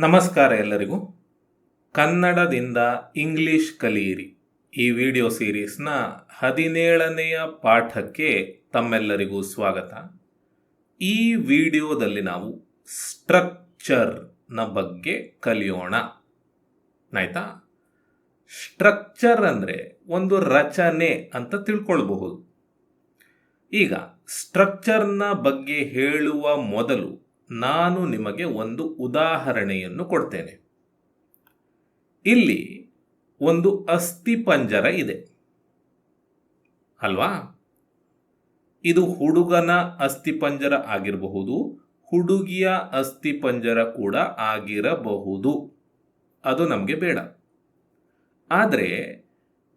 ನಮಸ್ಕಾರ ಎಲ್ಲರಿಗೂ. ಕನ್ನಡದಿಂದ ಇಂಗ್ಲಿಷ್ ಕಲಿಯಿರಿ. ಈ ವಿಡಿಯೋ ಸೀರೀಸ್ನ ಹದಿನೇಳನೆಯ ಪಾಠಕ್ಕೆ ತಮ್ಮೆಲ್ಲರಿಗೂ ಸ್ವಾಗತ. ಈ ವಿಡಿಯೋದಲ್ಲಿ ನಾವು ಸ್ಟ್ರಕ್ಚರ್ನ ಬಗ್ಗೆ ಕಲಿಯೋಣ. ಆಯ್ತಾ? ಸ್ಟ್ರಕ್ಚರ್ ಅಂದರೆ ಒಂದು ರಚನೆ ಅಂತ ತಿಳ್ಕೊಳ್ಬಹುದು. ಈಗ ಸ್ಟ್ರಕ್ಚರ್ನ ಬಗ್ಗೆ ಹೇಳುವ ಮೊದಲು ನಾನು ನಿಮಗೆ ಒಂದು ಉದಾಹರಣೆಯನ್ನು ಕೊಡ್ತೇನೆ. ಇಲ್ಲಿ ಒಂದು ಅಸ್ಥಿಪಂಜರ ಇದೆ. ಅಲ್ವಾ? ಇದು ಹುಡುಗನ ಅಸ್ಥಿಪಂಜರ ಆಗಿರಬಹುದು, ಹುಡುಗಿಯ ಅಸ್ಥಿಪಂಜರ ಕೂಡ ಆಗಿರಬಹುದು. ಅದು ನಮಗೆ ಬೇಡ. ಆದರೆ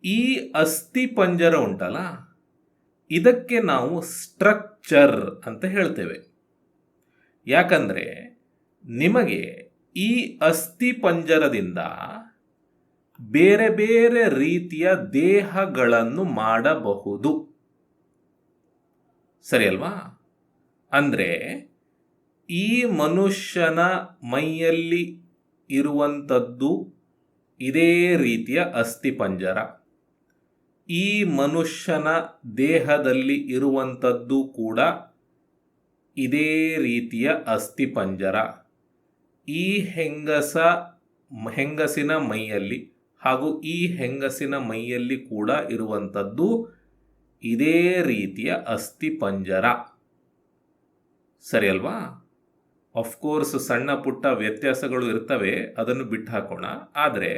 ಈ ಅಸ್ಥಿಪಂಜರ ಉಂಟಲ್ಲ, ಇದಕ್ಕೆ ನಾವು ಸ್ಟ್ರಕ್ಚರ್ ಅಂತ ಹೇಳ್ತೇವೆ. ಯಾಕಂದರೆ ನಿಮಗೆ ಈ ಅಸ್ಥಿಪಂಜರದಿಂದ ಬೇರೆ ಬೇರೆ ರೀತಿಯ ದೇಹಗಳನ್ನು ಮಾಡಬಹುದು. ಸರಿ ಅಲ್ವಾ? ಅಂದರೆ ಈ ಮನುಷ್ಯನ ಮೈಯಲ್ಲಿ ಇರುವಂಥದ್ದು ಇದೇ ರೀತಿಯ ಅಸ್ಥಿಪಂಜರ ಈ ಮನುಷ್ಯನ ದೇಹದಲ್ಲಿ ಇರುವಂಥದ್ದು ಕೂಡ ಇದೇ ರೀತಿಯ ಅಸ್ಥಿಪಂಜರ ಈ ಹೆಂಗಸ, ಹೆಂಗಸಿನ ಮೈಯಲ್ಲಿ ಹಾಗೂ ಈ ಹೆಂಗಸಿನ ಮೈಯಲ್ಲಿ ಕೂಡ ಇರುವಂಥದ್ದು ಇದೇ ರೀತಿಯ ಅಸ್ಥಿಪಂಜರ ಸರಿ ಅಲ್ವಾ ಅಫ್ಕೋರ್ಸ್ ಸಣ್ಣ ಪುಟ್ಟ ವ್ಯತ್ಯಾಸಗಳು ಇರ್ತವೆ, ಅದನ್ನು ಬಿಟ್ಟು ಹಾಕೋಣ. ಆದರೆ,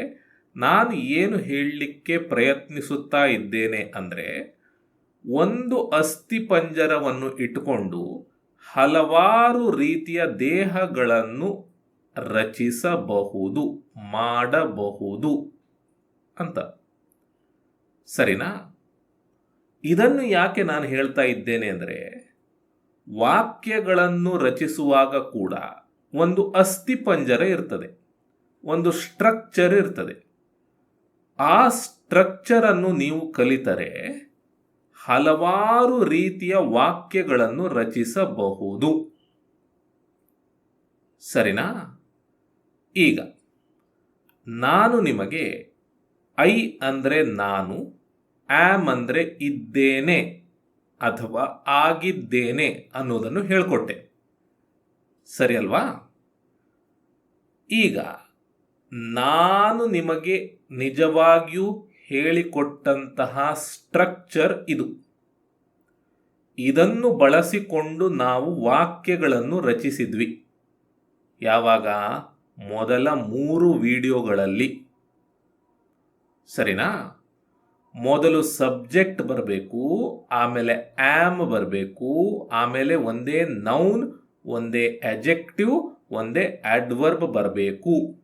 ನಾನು ಏನು ಹೇಳಲಿಕ್ಕೆ ಪ್ರಯತ್ನಿಸುತ್ತಾ ಇದ್ದೇನೆ ಅಂದರೆ, ಒಂದು ಅಸ್ಥಿಪಂಜರವನ್ನು ಇಟ್ಟುಕೊಂಡು ಹಲವಾರು ರೀತಿಯ ದೇಹಗಳನ್ನು ರಚಿಸಬಹುದು, ಮಾಡಬಹುದು ಅಂತ. ಸರಿನಾ? ಇದನ್ನು ಯಾಕೆ ನಾನು ಹೇಳ್ತಾ ಇದ್ದೇನೆ ಅಂದರೆ, ವಾಕ್ಯಗಳನ್ನು ರಚಿಸುವಾಗ ಕೂಡ ಒಂದು ಅಸ್ಥಿಪಂಜರ ಇರ್ತದೆ, ಒಂದು ಸ್ಟ್ರಕ್ಚರ್ ಇರ್ತದೆ. ಆ ಸ್ಟ್ರಕ್ಚರನ್ನು ನೀವು ಕಲಿತರೆ ಹಲವಾರು ರೀತಿಯ ವಾಕ್ಯಗಳನ್ನು ರಚಿಸಬಹುದು. ಸರಿನಾ? ಈಗ, ನಾನು ನಿಮಗೆ ಐ ಅಂದರೆ ನಾನು, ಆಮ್ ಅಂದರೆ ಇದ್ದೇನೆ ಅಥವಾ ಆಗಿದ್ದೇನೆ ಅನ್ನೋದನ್ನು ಹೇಳಿಕೊಟ್ಟೆ. ಸರಿ ಅಲ್ವಾ? ಈಗ, ನಾನು ನಿಮಗೆ ನಿಜವಾಗಿಯೂ ಹೇಳಿಕೊಟ್ಟಂತಹ ಸ್ಟ್ರಕ್ಚರ್ ಇದು. ಇದನ್ನು ಬಳಸಿಕೊಂಡು ನಾವು ವಾಕ್ಯಗಳನ್ನು ರಚಿಸಿದ್ವಿ. ಯಾವಾಗ? ಮೊದಲ ಮೂರು ವಿಡಿಯೋಗಳಲ್ಲಿ. ಸರಿನಾ? ಮೊದಲು ಸಬ್ಜೆಕ್ಟ್ ಬರಬೇಕು, ಆಮೇಲೆ ಆಮ್ ಬರಬೇಕು, ಆಮೇಲೆ ಒಂದೇ ನೌನ್, ಒಂದೇ ಅಜೆಕ್ಟಿವ್ ಒಂದೇ ಅಡ್ವರ್ಬ್ ಬರಬೇಕು.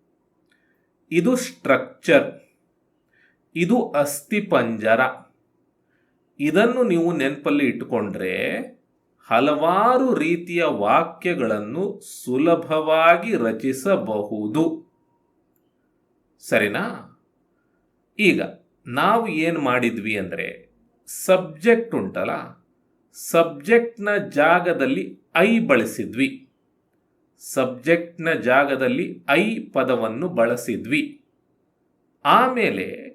ಇದು ಸ್ಟ್ರಕ್ಚರ್. ಇದು ಅಸ್ಥಿಪಂಜರ ಇದನ್ನು ನೀವು ನೆನಪಲ್ಲಿ ಇಟ್ಟುಕೊಂಡ್ರೆ ಹಲವಾರು ರೀತಿಯ ವಾಕ್ಯಗಳನ್ನು ಸುಲಭವಾಗಿ ರಚಿಸಬಹುದು. ಸರಿನಾ? ಈಗ ನಾವು ಏನು ಮಾಡಿದ್ವಿ ಅಂದರೆ ಸಬ್ಜೆಕ್ಟ್ ಉಂಟಲ್ಲ, ಸಬ್ಜೆಕ್ಟ್ನ ಜಾಗದಲ್ಲಿ ಐ ಬಳಸಿದ್ವಿ. ಸಬ್ಜೆಕ್ಟ್ನ ಜಾಗದಲ್ಲಿ ಐ ಪದವನ್ನು ಬಳಸಿದ್ವಿ. ಆಮೇಲೆ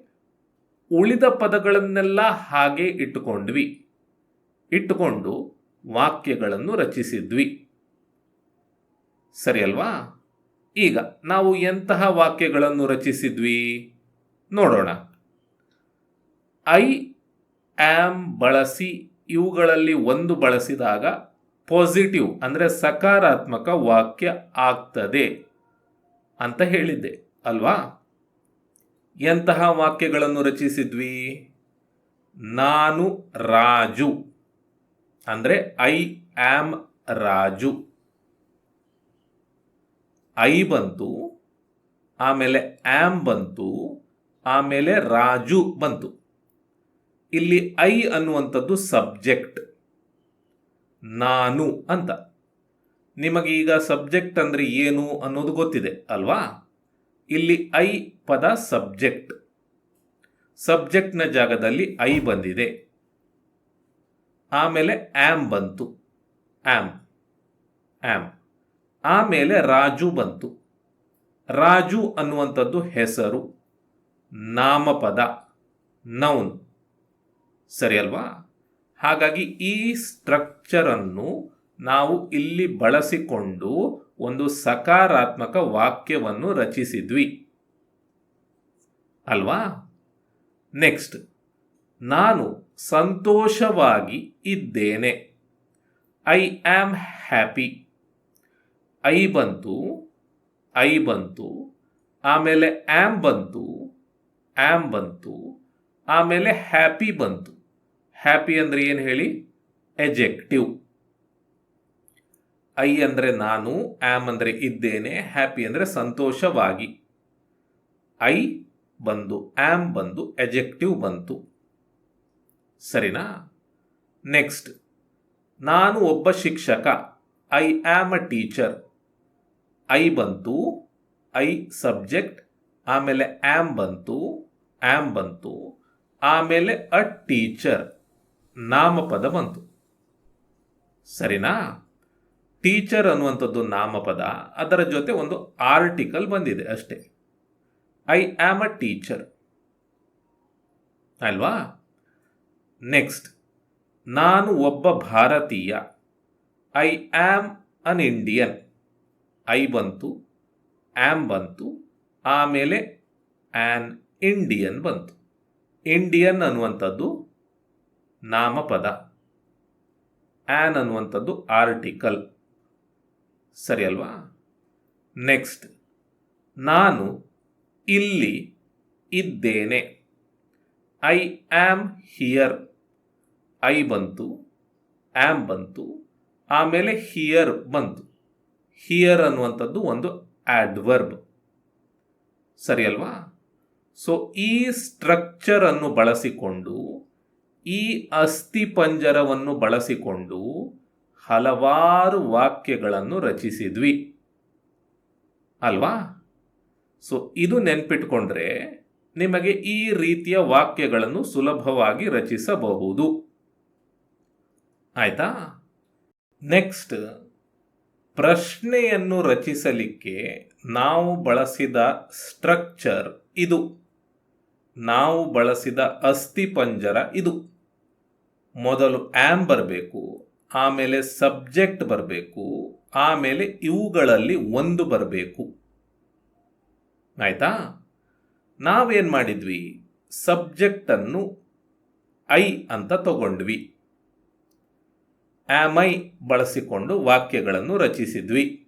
ಉಳಿದ ಪದಗಳನ್ನೆಲ್ಲ ಹಾಗೆ ಇಟ್ಟುಕೊಂಡ್ವಿ. ಇಟ್ಟುಕೊಂಡು ವಾಕ್ಯಗಳನ್ನು ರಚಿಸಿದ್ವಿ. ಸರಿ ಅಲ್ವಾ ಈಗ ನಾವು ಎಂತಹ ವಾಕ್ಯಗಳನ್ನು ರಚಿಸಿದ್ವಿ? ನೋಡೋಣ. ಐ ಆಮ್ ಬಳಸಿ ಇವುಗಳಲ್ಲಿ ಒಂದು ಬಳಸಿದಾಗ ಪಾಸಿಟಿವ್ ಅಂದರೆ ಸಕಾರಾತ್ಮಕ ವಾಕ್ಯ ಆಗ್ತದೆ ಅಂತ ಹೇಳಿದ್ದೆ. ಅಲ್ವಾ? ಎಂತಹ ವಾಕ್ಯಗಳನ್ನು ರಚಿಸಿದ್ವಿ? ನಾನು ರಾಜು. ಅಂದರೆ ಐ ಆಮ್ ರಾಜು. ಐ ಬಂತು, ಆಮೇಲೆ ಆಮ್ ಬಂತು, ಆಮೇಲೆ ರಾಜು ಬಂತು. ಇಲ್ಲಿ ಐ ಅನ್ನುವಂಥದ್ದು ಸಬ್ಜೆಕ್ಟ್. ನಾನು ಅಂತ. ನಿಮಗೆ ಈಗ ಸಬ್ಜೆಕ್ಟ್ ಅಂದರೆ ಏನು ಅನ್ನೋದು ಗೊತ್ತಿದೆ, ಅಲ್ವಾ? ಇಲ್ಲಿ ಐ ಪದ ಸಬ್ಜೆಕ್ಟ್. ಸಬ್ಜೆಕ್ಟ್ನ ಜಾಗದಲ್ಲಿ ಐ ಬಂದಿದೆ. ಆಮೇಲೆ ಆಮ್ ಬಂತು. Am am. ಆಮೇಲೆ ರಾಜು ಬಂತು. ರಾಜು ಅನ್ನುವಂಥದ್ದು ಹೆಸರು, ನಾಮಪದ ನೌನ್ ಸರಿ ಅಲ್ವಾ? ಹಾಗಾಗಿ ಈ ಸ್ಟ್ರಕ್ಚರನ್ನು ನಾವು ಇಲ್ಲಿ ಬಳಸಿಕೊಂಡು ಒಂದು ಸಕಾರಾತ್ಮಕ ವಾಕ್ಯವನ್ನು ರಚಿಸಿದ್ವಿ. ಅಲ್ವಾ? ನೆಕ್ಸ್ಟ್ ನಾನು ಸಂತೋಷವಾಗಿ ಇದ್ದೇನೆ. ಐ ಆಮ್ ಹ್ಯಾಪಿ ಐ ಬಂತು ಐ ಬಂತು, ಆಮೇಲೆ ಆಮ್ ಬಂತು ಆಮ್ ಬಂತು, ಆಮೇಲೆ ಹ್ಯಾಪಿ ಬಂತು. ಹ್ಯಾಪಿ ಅಂದರೆ ಏನು ಹೇಳಿ? ಎಜೆಕ್ಟಿವ್ ಐ ಅಂದರೆ ನಾನು ಆಮ್ ಅಂದರೆ ಇದ್ದೇನೆ ಹ್ಯಾಪಿ ಅಂದರೆ ಸಂತೋಷವಾಗಿ. ಐ ಬಂದು ಆಮ್ ಬಂದು ಎಜೆಕ್ಟಿವ್ ಬಂತು. ಸರಿನಾ? ನೆಕ್ಸ್ಟ್ ನಾನು ಒಬ್ಬ ಶಿಕ್ಷಕ. I am a teacher I ಬಂತು ಐ ಸಬ್ಜೆಕ್ಟ್ ಆಮೇಲೆ ಆಮ್ ಬಂತು ಆಮ್ ಬಂತು, ಆಮೇಲೆ ಅ ಟೀಚರ್ ನಾಮಪದ ಬಂತು. ಸರಿನಾ? ಟೀಚರ್ ಅನ್ನುವಂಥದ್ದು ನಾಮಪದ, ಅದರ ಜೊತೆ ಒಂದು ಆರ್ಟಿಕಲ್ ಬಂದಿದೆ ಅಷ್ಟೇ. ಐ ಆಮ್ ಅ ಟೀಚರ್ ಅಲ್ವಾ? ನೆಕ್ಸ್ಟ್ ನಾನು ಒಬ್ಬ ಭಾರತೀಯ. I am an Indian I ಬಂತು ಆಮ್ ಬಂತು, ಆಮೇಲೆ ಆನ್ ಇಂಡಿಯನ್ ಬಂತು. ಇಂಡಿಯನ್ ಅನ್ನುವಂಥದ್ದು ನಾಮಪದ. ಆನ್ ಅನ್ನುವಂಥದ್ದು ಆರ್ಟಿಕಲ್ ಸರಿ ಅಲ್ವಾ? ನೆಕ್ಸ್ಟ್ ನಾನು ಇಲ್ಲಿ ಇದ್ದೇನೆ. ಐ ಆಮ್ ಹಿಯರ್ ಐ ಬಂತು ಆಮ್ ಬಂತು, ಆಮೇಲೆ ಹಿಯರ್ ಬಂತು. ಹಿಯರ್ ಅನ್ನುವಂಥದ್ದು ಒಂದು ಆಡ್ವರ್ಬ್ ಸರಿ ಅಲ್ವಾ? ಸೊ ಈ ಸ್ಟ್ರಕ್ಚರ್ ಅನ್ನು ಬಳಸಿಕೊಂಡು, ಈ ಅಸ್ಥಿಪಂಜರವನ್ನು ಬಳಸಿಕೊಂಡು ಹಲವಾರು ವಾಕ್ಯಗಳನ್ನು ರಚಿಸಿದ್ವಿ. ಅಲ್ವಾ? ಸೊ ಇದು ನೆನ್ಪಿಟ್ಕೊಂಡ್ರೆ ನಿಮಗೆ ಈ ರೀತಿಯ ವಾಕ್ಯಗಳನ್ನು ಸುಲಭವಾಗಿ ರಚಿಸಬಹುದು. ಆಯ್ತಾ? ನೆಕ್ಸ್ಟ್ ಪ್ರಶ್ನೆಯನ್ನು ರಚಿಸಲಿಕ್ಕೆ ನಾವು ಬಳಸಿದ ಸ್ಟ್ರಕ್ಚರ್ ಇದು. ನಾವು ಬಳಸಿದ ಅಸ್ಥಿಪಂಜರ ಇದು. ಮೊದಲು ಆ್ಯಮ್ ಬರಬೇಕು ಆಮೇಲೆ ಸಬ್ಜೆಕ್ಟ್ ಬರಬೇಕು, ಆಮೇಲೆ ಇವುಗಳಲ್ಲಿ ಒಂದು ಬರಬೇಕು. ಆಯಿತಾ? ನಾವೇನು ಮಾಡಿದ್ವಿ? ಸಬ್ಜೆಕ್ಟನ್ನು ಐ ಅಂತ ತಗೊಂಡ್ವಿ. ಆಮ್ ಐ ಬಳಸಿಕೊಂಡು ವಾಕ್ಯಗಳನ್ನು ರಚಿಸಿದ್ವಿ.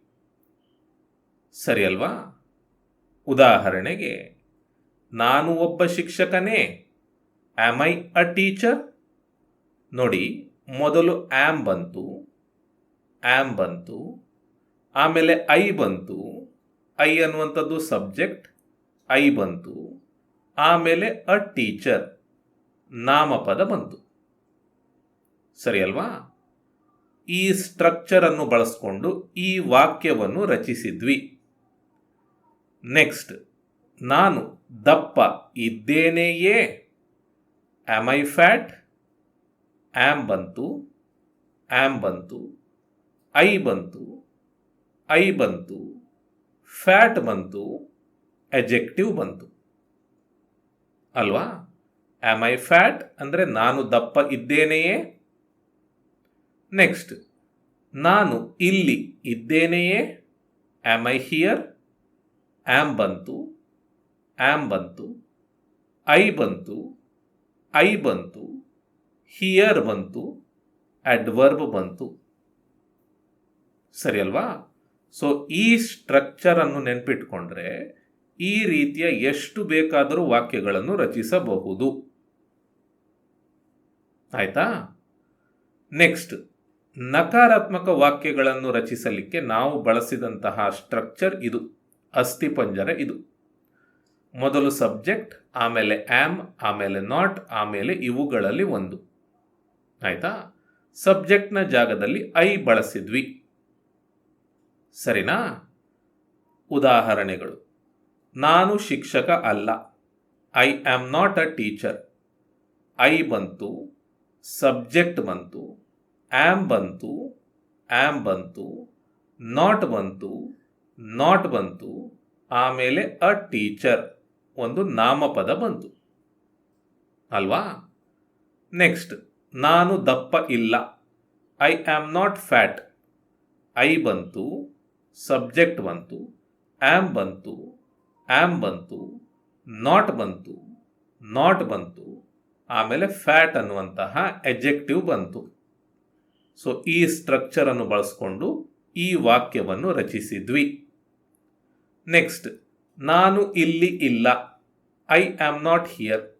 ಸರಿ ಅಲ್ವಾ ಉದಾಹರಣೆಗೆ, ನಾನು ಒಬ್ಬ ಶಿಕ್ಷಕನೇ, ಆಮ್ ಐ ಅ ಟೀಚರ್? ನೋಡಿ ಮೊದಲು ಆಮ್ ಬಂತು ಆಮ್ ಬಂತು, ಆಮೇಲೆ ಐ ಬಂತು, ಐ ಅನ್ನುವಂಥದ್ದು ಸಬ್ಜೆಕ್ಟ್, ಐ ಬಂತು, ಆಮೇಲೆ ಅ ಟೀಚರ್, ನಾಮಪದ ಬಂತು. ಸರಿ ಅಲ್ವಾ ಈ ಸ್ಟ್ರಕ್ಚರ್ ಅನ್ನು ಬಳಸ್ಕೊಂಡು ಈ ವಾಕ್ಯವನ್ನು ರಚಿಸಿದ್ವಿ. ನೆಕ್ಸ್ಟ್, ನಾನು ದಪ್ಪ ಇದ್ದೇನೆಯೇ? ಆಮ್ ಐ ಫ್ಯಾಟ್ ಆಮ್ ಬಂತು ಆ್ಯಮ್ ಬಂತು, ಐ ಬಂತು ಐ ಬಂತು, ಫ್ಯಾಟ್ ಬಂತು, ಎಜೆಕ್ಟಿವ್ ಬಂತು. ಅಲ್ವಾ? ಆಮ್ ಐ ಫ್ಯಾಟ್ ಅಂದರೆ ನಾನು ದಪ್ಪ ಇದ್ದೇನೆಯೇ? ನೆಕ್ಸ್ಟ್, ನಾನು ಇಲ್ಲಿ ಇದ್ದೇನೆಯೇ? ಆಮ್ ಐ ಹಿಯರ್ ಆ್ಯಮ್ ಬಂತು ಆ್ಯಮ್ ಬಂತು, ಐ ಬಂತು ಐ ಬಂತು ಹಿಯರ್ ಬಂತು ಅಡ್ವರ್ಬ್ ಬಂತು. ಸರಿ ಅಲ್ವಾ? ಸೊ ಈ ಸ್ಟ್ರಕ್ಚರ್ ಅನ್ನು ನೆನ್ಪಿಟ್ಕೊಂಡ್ರೆ ಈ ರೀತಿಯ ಎಷ್ಟು ಬೇಕಾದರೂ ವಾಕ್ಯಗಳನ್ನು ರಚಿಸಬಹುದು. ಆಯ್ತಾ? ನೆಕ್ಸ್ಟ್ ನಕಾರಾತ್ಮಕ ವಾಕ್ಯಗಳನ್ನು ರಚಿಸಲಿಕ್ಕೆ ನಾವು ಬಳಸಿದಂತಹ ಸ್ಟ್ರಕ್ಚರ್ ಇದು ಅಸ್ಥಿಪಂಜರ ಇದು. ಮೊದಲು ಸಬ್ಜೆಕ್ಟ್ ಆಮೇಲೆ ಆಮ್ ಆಮೇಲೆ ನಾಟ್ ಆಮೇಲೆ ಇವುಗಳಲ್ಲಿ ಒಂದು. ಆಯ್ತಾ? ಸಬ್ಜೆಕ್ಟ್ನ ಜಾಗದಲ್ಲಿ ಐ ಬಳಸಿದ್ವಿ. ಸರಿನಾ? ಉದಾಹರಣೆಗಳು. ನಾನು ಶಿಕ್ಷಕ ಅಲ್ಲ. I am not a teacher. I ಬಂತು, ಸಬ್ಜೆಕ್ಟ್ ಬಂತು, ಆಮ್ ಬಂತು ಆಮ್ ಬಂತು, ನಾಟ್ ಬಂತು ನಾಟ್ ಬಂತು, ಆಮೇಲೆ ಅ ಟೀಚರ್ ಒಂದು ನಾಮಪದ ಬಂತು. ಅಲ್ವಾ? ನೆಕ್ಸ್ಟ್. ನಾನು ದಪ್ಪ ಇಲ್ಲ. I am not fat I ಬಂತು ಸಬ್ಜೆಕ್ಟ್ ಬಂತು ಆಮ್ ಬಂತು ಆಮ್ ಬಂತು ನಾಟ್ ಬಂತು ನಾಟ್ ಬಂತು, ಆಮೇಲೆ ಫ್ಯಾಟ್ ಅನ್ನುವಂತಹ ಎಜೆಕ್ಟಿವ್ ಬಂತು. ಸೊ ಈ ಸ್ಟ್ರಕ್ಚರನ್ನು ಬಳಸ್ಕೊಂಡು ಈ ವಾಕ್ಯವನ್ನು ರಚಿಸಿದ್ವಿ. ನೆಕ್ಸ್ಟ್ ನಾನು ಇಲ್ಲಿ ಇಲ್ಲ. I am not here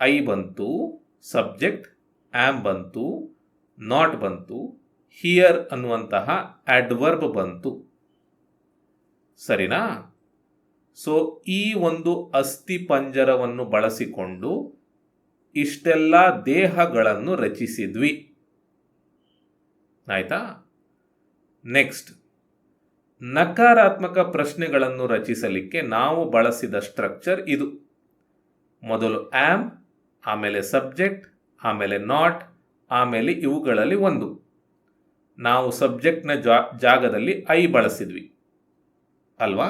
I ಬಂತು ಸಬ್ಜೆಕ್ಟ್ ಆಮ್ ಬಂತು ನಾಟ್ ಬಂತು ಹಿಯರ್ ಅನ್ನುವಂತಹ ಅಡ್ವರ್ಬ್ ಬಂತು. ಸರಿನಾ? ಸೊ ಈ ಒಂದು ಅಸ್ಥಿ ಪಂಜರವನ್ನು ಬಳಸಿಕೊಂಡು ಇಷ್ಟೆಲ್ಲ ದೇಹಗಳನ್ನು ರಚಿಸಿದ್ವಿ. ಆಯ್ತಾ? ನೆಕ್ಸ್ಟ್ ನಕಾರಾತ್ಮಕ ಪ್ರಶ್ನೆಗಳನ್ನು ರಚಿಸಲಿಕ್ಕೆ ನಾವು ಬಳಸಿದ ಸ್ಟ್ರಕ್ಚರ್ ಇದು. ಮೊದಲು ಆಮ್ ಆಮೇಲೆ ಸಬ್ಜೆಕ್ಟ್ ಆಮೇಲೆ ನಾಟ್ ಆಮೇಲೆ ಇವುಗಳಲ್ಲಿ ಒಂದು. ನಾವು ಸಬ್ಜೆಕ್ಟ್ನ ಜಾ, ಜಾಗದಲ್ಲಿ ಐ ಬಳಸಿದ್ವಿ. ಅಲ್ವಾ?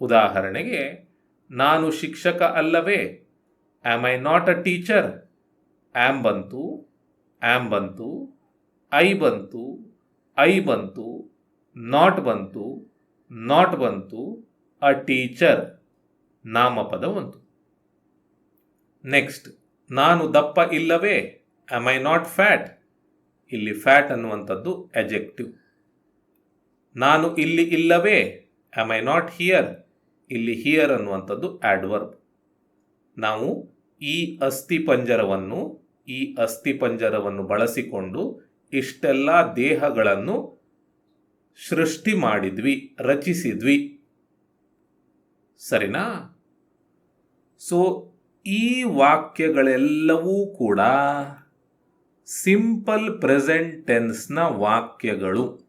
ಉದಾಹರಣೆಗೆ, ನಾನು ಶಿಕ್ಷಕ ಅಲ್ಲವೇ? Am I not a teacher am ಬಂತು ಆಮ್ ಬಂತು ಐ ಬಂತು ಐ ಬಂತು ನಾಟ್ ಬಂತು ನಾಟ್ ಬಂತು ಅ ಟೀಚರ್ ನಾಮಪದ ಬಂತು ನೆಕ್ಸ್ಟ್ ನಾನು ದಪ್ಪ ಇಲ್ಲವೇ? ಆಮ್ ಐ ನಾಟ್ ಫ್ಯಾಟ್ ಇಲ್ಲಿ ಫ್ಯಾಟ್ ಅನ್ನುವಂಥದ್ದು ಎಜೆಕ್ಟಿವ್ ನಾನು ಇಲ್ಲಿ ಇಲ್ಲವೇ? ಆಮ್ ಐ ನಾಟ್ ಹಿಯರ್ ಇಲ್ಲಿ ಹಿಯರ್ ಅನ್ನುವಂಥದ್ದು ಆಡ್ವರ್ಬ್ ನಾವು ಈ ಅಸ್ಥಿ ಪಂಜರವನ್ನು, ಈ ಅಸ್ಥಿ ಪಂಜರವನ್ನು ಬಳಸಿಕೊಂಡು ಇಷ್ಟೆಲ್ಲ ದೇಹಗಳನ್ನು ಸೃಷ್ಟಿ ಮಾಡಿದ್ವಿ, ರಚಿಸಿದ್ವಿ. ಸರಿನಾ? ಸೊ ಈ ವಾಕ್ಯಗಳೆಲ್ಲವೂ ಕೂಡ ಸಿಂಪಲ್ ಪ್ರೆಸೆಂಟ್ ಟೆನ್ಸ್ನ ವಾಕ್ಯಗಳು.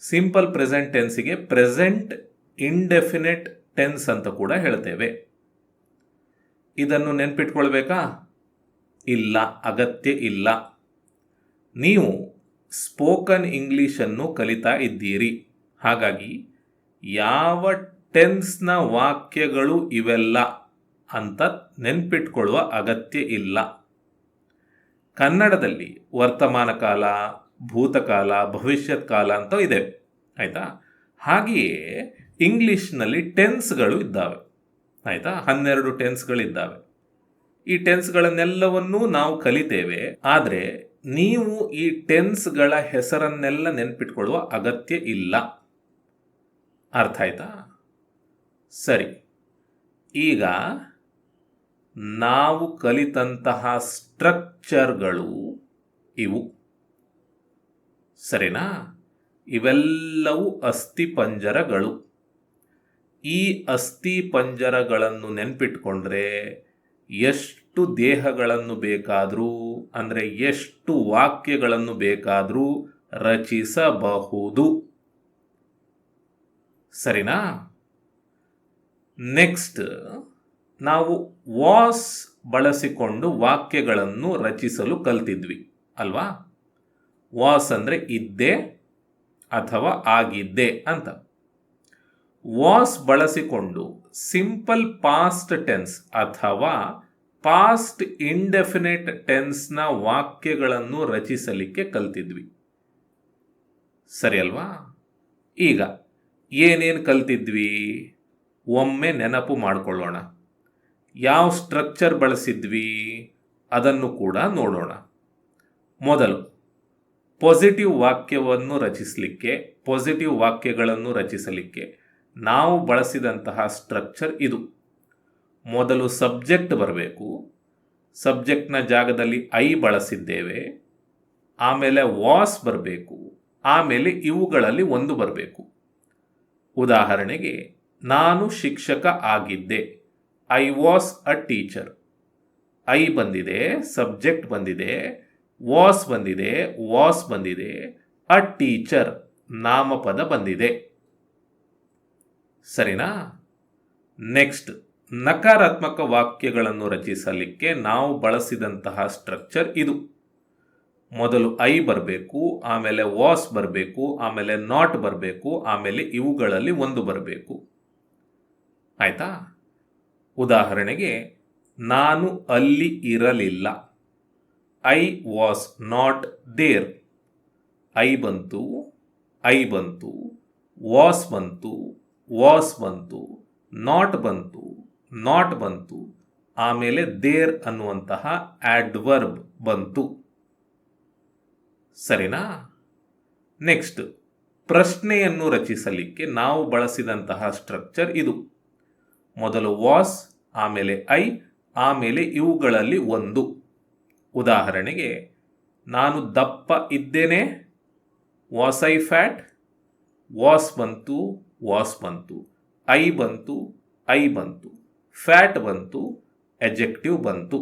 ಸಿಂಪಲ್ ಪ್ರೆಸೆಂಟ್ ಟೆನ್ಸಿಗೆ ಪ್ರೆಸೆಂಟ್ ಇಂಡೆಫಿನೆಟ್ ಟೆನ್ಸ್ ಅಂತ ಕೂಡ ಹೇಳ್ತೇವೆ. ಇದನ್ನು ನೆನ್ಪಿಟ್ಕೊಳ್ಬೇಕಾ? ಇಲ್ಲ, ಅಗತ್ಯ ಇಲ್ಲ. ನೀವು ಸ್ಪೋಕನ್ ಇಂಗ್ಲೀಷನ್ನು ಕಲಿತಾ ಇದ್ದೀರಿ. ಹಾಗಾಗಿ ಯಾವ ಟೆನ್ಸ್ನ ವಾಕ್ಯಗಳು ಇವೆಲ್ಲ ಅಂತ ನೆನ್ಪಿಟ್ಕೊಳ್ಳುವ ಅಗತ್ಯ ಇಲ್ಲ. ಕನ್ನಡದಲ್ಲಿ ವರ್ತಮಾನ ಕಾಲ ಭೂತಕಾಲ ಭವಿಷ್ಯತ್ ಕಾಲ ಅಂತ ಇದೆ, ಆಯಿತಾ? ಹಾಗೆಯೇ ಇಂಗ್ಲೀಷ್ನಲ್ಲಿ ಟೆನ್ಸ್ಗಳು ಇದ್ದಾವೆ, ಆಯಿತಾ? ಹನ್ನೆರಡು ಟೆನ್ಸ್ಗಳಿದ್ದಾವೆ. ಈ ಟೆನ್ಸ್ಗಳನ್ನೆಲ್ಲವನ್ನೂ ನಾವು ಕಲಿತೇವೆ, ಆದರೆ ನೀವು ಈ ಟೆನ್ಸ್ಗಳ ಹೆಸರನ್ನೆಲ್ಲ ನೆನ್ಪಿಟ್ಕೊಳ್ಳುವ ಅಗತ್ಯ ಇಲ್ಲ. ಅರ್ಥ ಆಯ್ತಾ? ಸರಿ, ಈಗ ನಾವು ಕಲಿತಂತಹ ಸ್ಟ್ರಕ್ಚರ್ಗಳು ಇವು. ಸರಿನಾ? ಇವೆಲ್ಲವೂ ಅಸ್ಥಿಪಂಜರಗಳು ಈ ಅಸ್ಥಿ ಪಂಜರಗಳನ್ನು ನೆನ್ಪಿಟ್ಕೊಂಡ್ರೆ ಎಷ್ಟು ದೇಹಗಳನ್ನು ಬೇಕಾದರೂ, ಅಂದರೆ ಎಷ್ಟು ವಾಕ್ಯಗಳನ್ನು ಬೇಕಾದರೂ ರಚಿಸಬಹುದು. ಸರಿನಾ? ನೆಕ್ಸ್ಟ್ ನಾವು ವಾಸ್ ಬಳಸಿಕೊಂಡು ವಾಕ್ಯಗಳನ್ನು ರಚಿಸಲು ಕಲ್ತಿದ್ವಿ, ಅಲ್ವಾ? ವಾಸ್ ಅಂದರೆ ಇದ್ದೆ ಅಥವಾ ಆಗಿದ್ದೆ ಅಂತ. ವಾಸ್ ಬಳಸಿಕೊಂಡು ಸಿಂಪಲ್ ಪಾಸ್ಟ್ ಟೆನ್ಸ್ ಅಥವಾ ಪಾಸ್ಟ್ ಇಂಡೆಫಿನೆಟ್ ಟೆನ್ಸ್ನ ವಾಕ್ಯಗಳನ್ನು ರಚಿಸಲಿಕ್ಕೆ ಕಲ್ತಿದ್ವಿ. ಸರಿ ಅಲ್ವಾ ಈಗ ಏನೇನು ಕಲ್ತಿದ್ವಿ? ಒಮ್ಮೆ ನೆನಪು ಮಾಡಿಕೊಳ್ಳೋಣ. ಯಾವ ಸ್ಟ್ರಕ್ಚರ್ ಬಳಸಿದ್ವಿ ಅದನ್ನು ಕೂಡ ನೋಡೋಣ. ಮೊದಲು ಪಾಸಿಟಿವ್ ವಾಕ್ಯವನ್ನು ರಚಿಸಲಿಕ್ಕೆ ಪಾಸಿಟಿವ್ ವಾಕ್ಯಗಳನ್ನು ರಚಿಸಲಿಕ್ಕೆ ನಾವು ಬಳಸಿದಂತಹ ಸ್ಟ್ರಕ್ಚರ್ ಇದು. ಮೊದಲು ಸಬ್ಜೆಕ್ಟ್ ಬರಬೇಕು ಸಬ್ಜೆಕ್ಟ್ನ ಜಾಗದಲ್ಲಿ ಐ ಬಳಸಿದ್ದೇವೆ, ಆಮೇಲೆ ವಾಸ್ ಬರಬೇಕು, ಆಮೇಲೆ ಇವುಗಳಲ್ಲಿ ಒಂದು ಬರಬೇಕು. ಉದಾಹರಣೆಗೆ, ನಾನು ಶಿಕ್ಷಕ ಆಗಿದ್ದೆ. I was a teacher I ಬಂದಿದೆ ಸಬ್ಜೆಕ್ಟ್ ಬಂದಿದೆ ವಾಸ್ ಬಂದಿದೆ ವಾಸ್ ಬಂದಿದೆ ಅ ಟೀಚರ್ ನಾಮಪದ ಬಂದಿದೆ. ಸರಿನಾ? ನೆಕ್ಸ್ಟ್ ನಕಾರಾತ್ಮಕ ವಾಕ್ಯಗಳನ್ನು ರಚಿಸಲಿಕ್ಕೆ ನಾವು ಬಳಸಿದಂತಹ ಸ್ಟ್ರಕ್ಚರ್ ಇದು. ಮೊದಲು ಐ ಬರಬೇಕು, ಆಮೇಲೆ ವಾಸ್ ಬರಬೇಕು, ಆಮೇಲೆ ನಾಟ್ ಬರಬೇಕು, ಆಮೇಲೆ ಇವುಗಳಲ್ಲಿ ಒಂದು ಬರಬೇಕು. ಆಯ್ತಾ? ಉದಾಹರಣೆಗೆ, ನಾನು ಅಲ್ಲಿ ಇರಲಿಲ್ಲ. I was not there I ಬಂತು ಐ ಬಂತು ವಾಸ್ ಬಂತು ವಾಸ್ ಬಂತು ನಾಟ್ ಬಂತು ನಾಟ್ ಬಂತು. ಆಮೇಲೆ ದೇರ್ ಅನ್ನುವಂತಹ ಆಡ್ವರ್ಬ್ ಬಂತು. ಸರಿನಾ? ನೆಕ್ಸ್ಟ್ ಪ್ರಶ್ನೆಯನ್ನು ರಚಿಸಲಿಕ್ಕೆ ನಾವು ಬಳಸಿದಂತಹ ಸ್ಟ್ರಕ್ಚರ್ ಇದು. ಮೊದಲು ವಾಸ್, ಆಮೇಲೆ ಐ, ಆಮೇಲೆ ಇವುಗಳಲ್ಲಿ ಒಂದು. ಉದಾಹರಣೆಗೆ, ನಾನು ದಪ್ಪ ಇದ್ದೇನೆ, ವಾಸ್ ಐ ಫ್ಯಾಟ್, ವಾಸ್ ಬಂತು ವಾಸ್ ಬಂತು, ಐ ಬಂತು ಐ ಬಂತು, ಫ್ಯಾಟ್ ಬಂತು ಎಜೆಕ್ಟಿವ್ ಬಂತು.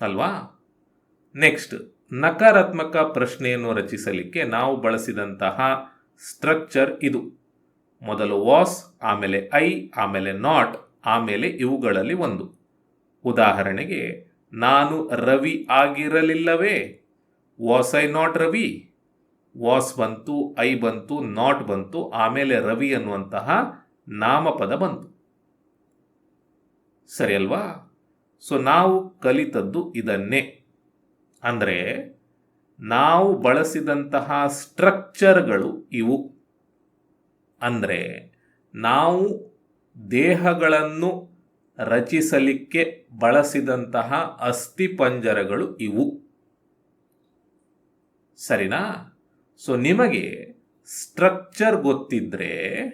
ಅಲ್ವಾ? ನೆಕ್ಸ್ಟ್, ನಕಾರಾತ್ಮಕ ಪ್ರಶ್ನೆಯನ್ನು ರಚಿಸಲಿಕ್ಕೆ ನಾವು ಬಳಸಿದಂತಹ ಸ್ಟ್ರಕ್ಚರ್ ಇದು. ಮೊದಲು ವಾಸ್ ಆಮೇಲೆ ಐ ಆಮೇಲೆ ನಾಟ್ ಆಮೇಲೆ ಇವುಗಳಲ್ಲಿ ಒಂದು. ಉದಾಹರಣೆಗೆ, ನಾನು Ravi ಆಗಿರಲಿಲ್ಲವೇ? Was I not Ravi? Was ಬಂತು ಐ ಬಂತು ನಾಟ್ ಬಂತು, ಆಮೇಲೆ ರವಿ ಅನ್ನುವಂತಹ ನಾಮಪದ ಬಂತು. ಸರಿ ಅಲ್ವಾ? ಸೊ ನಾವು ಕಲಿತದ್ದು ಇದನ್ನೇ. ಅಂದರೆ, ನಾವು ಬಳಸಿದಂತಹ ಸ್ಟ್ರಕ್ಚರ್ಗಳು ಇವು. ಅಂದರೆ ನಾವು ದೇಹಗಳನ್ನು ರಚಿಸಲಿಕ್ಕೆ ಬಳಸಿದಂತಹ ಅಸ್ಥಿಪಂಜರಗಳು ಇವು. ಸರಿನಾ? ಸೊ ನಿಮಗೆ ಸ್ಟ್ರಕ್ಚರ್ ಗೊತ್ತಿದ್ದರೆ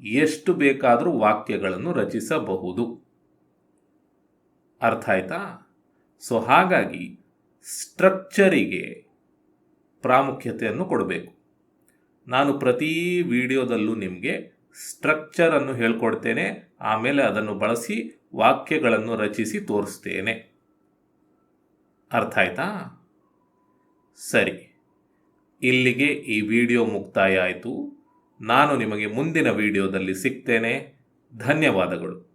ಎಷ್ಟು ಬೇಕಾದರೂ ವಾಕ್ಯಗಳನ್ನು ರಚಿಸಬಹುದು. ಅರ್ಥ ಆಯ್ತಾ? ಸೊ ಹಾಗಾಗಿ ಸ್ಟ್ರಕ್ಚರಿಗೆ ಪ್ರಾಮುಖ್ಯತೆಯನ್ನು ಕೊಡಬೇಕು. ನಾನು ಪ್ರತಿ ವಿಡಿಯೋದಲ್ಲೂ ನಿಮಗೆ ಸ್ಟ್ರಕ್ಚರನ್ನು ಹೇಳ್ಕೊಡ್ತೇನೆ, ಆಮೇಲೆ ಅದನ್ನು ಬಳಸಿ ವಾಕ್ಯಗಳನ್ನು ರಚಿಸಿ ತೋರಿಸ್ತೇನೆ. ಅರ್ಥ ಆಯ್ತಾ? ಸರಿ. ಇಲ್ಲಿಗೆ ಈ ವಿಡಿಯೋ ಮುಕ್ತಾಯ ಆಯಿತು. ನಾನು ನಿಮಗೆ ಮುಂದಿನ ವಿಡಿಯೋದಲ್ಲಿ ಸಿಗ್ತೇನೆ. ಧನ್ಯವಾದಗಳು.